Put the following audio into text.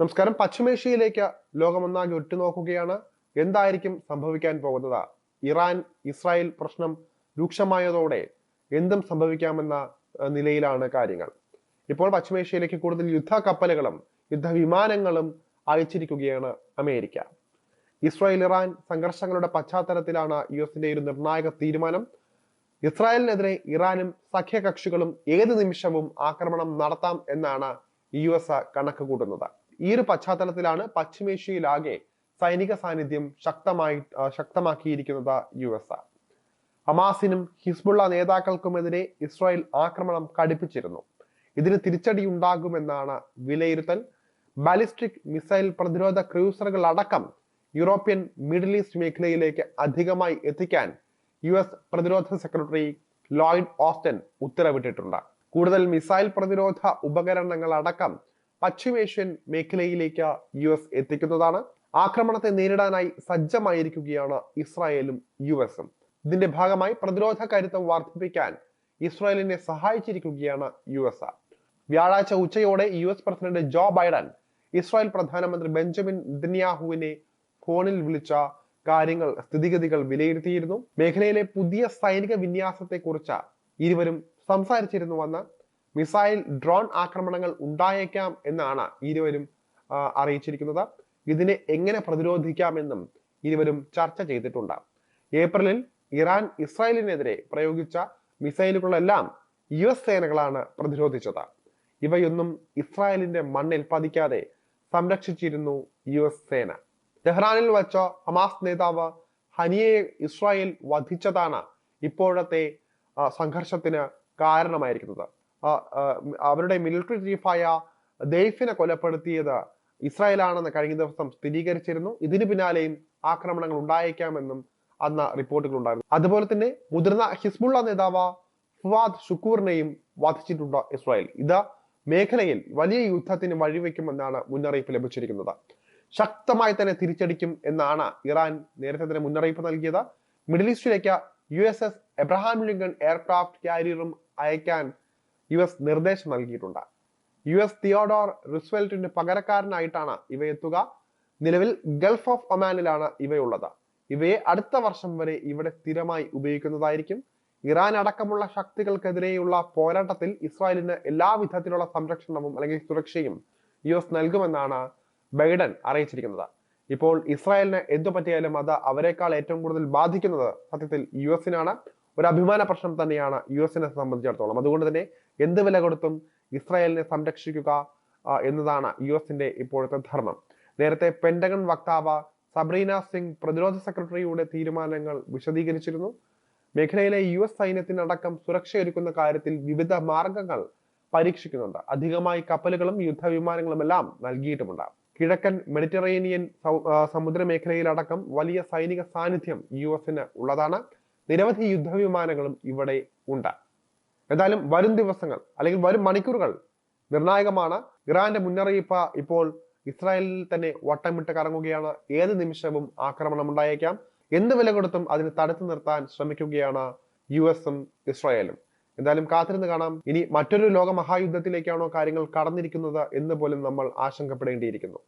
നമസ്കാരം. പശ്ചിമേഷ്യയിലേക്ക് ലോകമൊന്നാകെ ഉറ്റുനോക്കുകയാണ്. എന്തായിരിക്കും സംഭവിക്കാൻ പോകുന്നത്? ഇറാൻ ഇസ്രായേൽ പ്രശ്നം രൂക്ഷമായതോടെ എന്തും സംഭവിക്കാമെന്ന നിലയിലാണ് കാര്യങ്ങൾ. ഇപ്പോൾ പശ്ചിമേഷ്യയിലേക്ക് കൂടുതൽ യുദ്ധ കപ്പലുകളും യുദ്ധവിമാനങ്ങളും അയച്ചിരിക്കുകയാണ് അമേരിക്ക. ഇസ്രായേൽ ഇറാൻ സംഘർഷങ്ങളുടെ പശ്ചാത്തലത്തിലാണ് യു എസിന്റെ ഒരു നിർണായക തീരുമാനം. ഇസ്രായേലിനെതിരെ ഇറാനും സഖ്യകക്ഷികളും ഏത് നിമിഷവും ആക്രമണം നടത്താം എന്നാണ് യു എസ് കണക്ക് കൂട്ടുന്നത്. ഈ ഒരു പശ്ചാത്തലത്തിലാണ് പശ്ചിമേഷ്യയിലാകെ സൈനിക സാന്നിധ്യം ശക്തമായി ശക്തമാക്കിയിരിക്കുന്നത് യു എസ് ഹമാസിനും ഹിസ്ബുള്ള നേതാക്കൾക്കുമെതിരെ ഇസ്രായേൽ ആക്രമണം കടുപ്പിച്ചിരുന്നു. ഇതിന് തിരിച്ചടി ഉണ്ടാകുമെന്നാണ് വിലയിരുത്തൽ. ബാലിസ്റ്റിക് മിസൈൽ പ്രതിരോധ ക്രൂസറുകൾ അടക്കം യൂറോപ്യൻ മിഡിൽ ഈസ്റ്റ് മേഖലയിലേക്ക് അധികമായി എത്തിക്കാൻ യു എസ് പ്രതിരോധ സെക്രട്ടറി ലോയിഡ് ഓസ്റ്റൻ ഉത്തരവിട്ടിട്ടുണ്ട്. കൂടുതൽ മിസൈൽ പ്രതിരോധ ഉപകരണങ്ങൾ അടക്കം പശ്ചിമേഷ്യൻ മേഖലയിലേക്ക് യു എസ് എത്തിക്കുന്നതാണ്. ആക്രമണത്തെ നേരിടാനായി സജ്ജമായിരിക്കുകയാണ് ഇസ്രായേലും യു എസും. ഇതിന്റെ ഭാഗമായി പ്രതിരോധ കരുത്തം വർദ്ധിപ്പിക്കാൻ ഇസ്രായേലിനെ സഹായിച്ചിരിക്കുകയാണ് യു എസ് വ്യാഴാഴ്ച ഉച്ചയോടെ U S president Joe Biden Israel പ്രധാനമന്ത്രി ബെഞ്ചമിൻ നെതന്യാഹുവിനെ ഫോണിൽ വിളിച്ച കാര്യങ്ങൾ സ്ഥിതിഗതികൾ വിലയിരുത്തിയിരുന്നു. മേഖലയിലെ പുതിയ സൈനിക വിന്യാസത്തെക്കുറിച്ച് ഇരുവരും സംസാരിച്ചിരുന്നുവെന്ന് മിസൈൽ ഡ്രോൺ ആക്രമണങ്ങൾ ഉണ്ടായേക്കാം എന്നാണ് ഇരുവരും അറിയിച്ചിരിക്കുന്നത്. ഇതിനെ എങ്ങനെ പ്രതിരോധിക്കാമെന്നും ഇരുവരും ചർച്ച ചെയ്തിട്ടുണ്ട്. ഏപ്രിലിൽ ഇറാൻ ഇസ്രായേലിനെതിരെ പ്രയോഗിച്ച മിസൈലുകളെല്ലാം യു എസ് സേനകളാണ് പ്രതിരോധിച്ചത്. ഇവയൊന്നും ഇസ്രായേലിന്റെ മണ്ണിൽ പതിക്കാതെ സംരക്ഷിച്ചിരുന്നു യു എസ് സേന. ടെഹ്റാനിൽ വച്ച ഹമാസ് നേതാവ് ഹനിയെ ഇസ്രായേൽ വധിച്ചതാണ് ഇപ്പോഴത്തെ സംഘർഷത്തിന് കാരണമായിരിക്കുന്നത്. അവരുടെ മിലിറ്ററി ചീഫായ ദെയ്ഫിനെ കൊലപ്പെടുത്തിയത് ഇസ്രായേലാണെന്ന് കഴിഞ്ഞ ദിവസം സ്ഥിരീകരിച്ചിരുന്നു. ഇതിന് പിന്നാലെയും ആക്രമണങ്ങൾ ഉണ്ടായേക്കാമെന്നും അന്ന് റിപ്പോർട്ടുകൾ ഉണ്ടായിരുന്നു. അതുപോലെ തന്നെ മുതിർന്ന ഹിസ്ബുള്ള നേതാവ് ഫുവാദ് ഷുക്കൂറിനെയും വധിച്ചിട്ടുണ്ട് ഇസ്രായേൽ. ഇത് മേഖലയിൽ വലിയ യുദ്ധത്തിന് വഴിവെക്കുമെന്നാണ് മുന്നറിയിപ്പ് ലഭിച്ചിരിക്കുന്നത്. ശക്തമായി തന്നെ തിരിച്ചടിക്കും എന്നാണ് ഇറാൻ നേരത്തെ തന്നെ മുന്നറിയിപ്പ് നൽകിയത്. Middle ഈസ്റ്റിലേക്ക് U S S Abraham Lincoln aircraft കാരിയറും അയക്കാൻ യു എസ് നിർദ്ദേശം നൽകിയിട്ടുണ്ട്. യു എസ് തിയോഡോർ റിസ്വെൽറ്റിന്റെ പകരക്കാരനായിട്ടാണ് ഇവ എത്തുക. നിലവിൽ ഗൾഫ് ഓഫ് ഒമാനിലാണ് ഇവയുള്ളത്. ഇവയെ അടുത്ത വർഷം വരെ ഇവിടെ സ്ഥിരമായി ഉപയോഗിക്കുന്നതായിരിക്കും. ഇറാൻ അടക്കമുള്ള ശക്തികൾക്കെതിരെയുള്ള പോരാട്ടത്തിൽ ഇസ്രായേലിന് എല്ലാവിധത്തിലുള്ള സംരക്ഷണവും അല്ലെങ്കിൽ സുരക്ഷയും യു എസ് നൽകുമെന്നാണ് ബൈഡൻ അറിയിച്ചിരിക്കുന്നത്. ഇപ്പോൾ ഇസ്രായേലിന് എന്തു പറ്റിയാലും അത് അവരെക്കാൾ ഏറ്റവും കൂടുതൽ ബാധിക്കുന്നത് സത്യത്തിൽ യു എസിനാണ് ഒരു അഭിമാന പ്രശ്നം തന്നെയാണ് യു എസിനെ സംബന്ധിച്ചിടത്തോളം. അതുകൊണ്ട് തന്നെ എന്ത് വില കൊടുത്തും ഇസ്രായേലിനെ സംരക്ഷിക്കുക എന്നതാണ് യു എസിന്റെ ഇപ്പോഴത്തെ ധർമ്മം. നേരത്തെ പെന്റഗൺ വക്താവ് സബ്രീന സിംഗ് പ്രതിരോധ സെക്രട്ടറിയുടെ തീരുമാനങ്ങൾ വിശദീകരിച്ചിരുന്നു. മേഖലയിലെ യു എസ് സൈന്യത്തിനടക്കം സുരക്ഷയൊരുക്കുന്ന കാര്യത്തിൽ വിവിധ മാർഗങ്ങൾ പരീക്ഷിക്കുന്നുണ്ട്. അധികമായി കപ്പലുകളും യുദ്ധവിമാനങ്ങളും എല്ലാം നൽകിയിട്ടുമുണ്ട്. കിഴക്കൻ മെഡിറ്ററേനിയൻ സമുദ്ര മേഖലയിലടക്കം വലിയ സൈനിക സാന്നിധ്യം യു എസിന് ഉള്ളതാണ്. നിരവധി യുദ്ധവിമാനങ്ങളും ഇവിടെ ഉണ്ട്. എന്തായാലും വരും ദിവസങ്ങൾ അല്ലെങ്കിൽ വരും മണിക്കൂറുകൾ നിർണായകമാണ്. ഇറാന്റെ മുന്നറിയിപ്പ് ഇപ്പോൾ ഇസ്രായേലിൽ തന്നെ വട്ടമിട്ട് കറങ്ങുകയാണ്. ഏത് നിമിഷവും ആക്രമണം ഉണ്ടായേക്കാം. എന്ത് വില കൊടുത്തും അതിന് തടുത്തു നിർത്താൻ ശ്രമിക്കുകയാണ് യു എസും ഇസ്രായേലും. എന്തായാലും കാത്തിരുന്ന് കാണാം. ഇനി മറ്റൊരു ലോക മഹായുദ്ധത്തിലേക്കാണോ കാര്യങ്ങൾ കടന്നിരിക്കുന്നത് എന്ന് പോലും നമ്മൾ ആശങ്കപ്പെടേണ്ടിയിരിക്കുന്നു.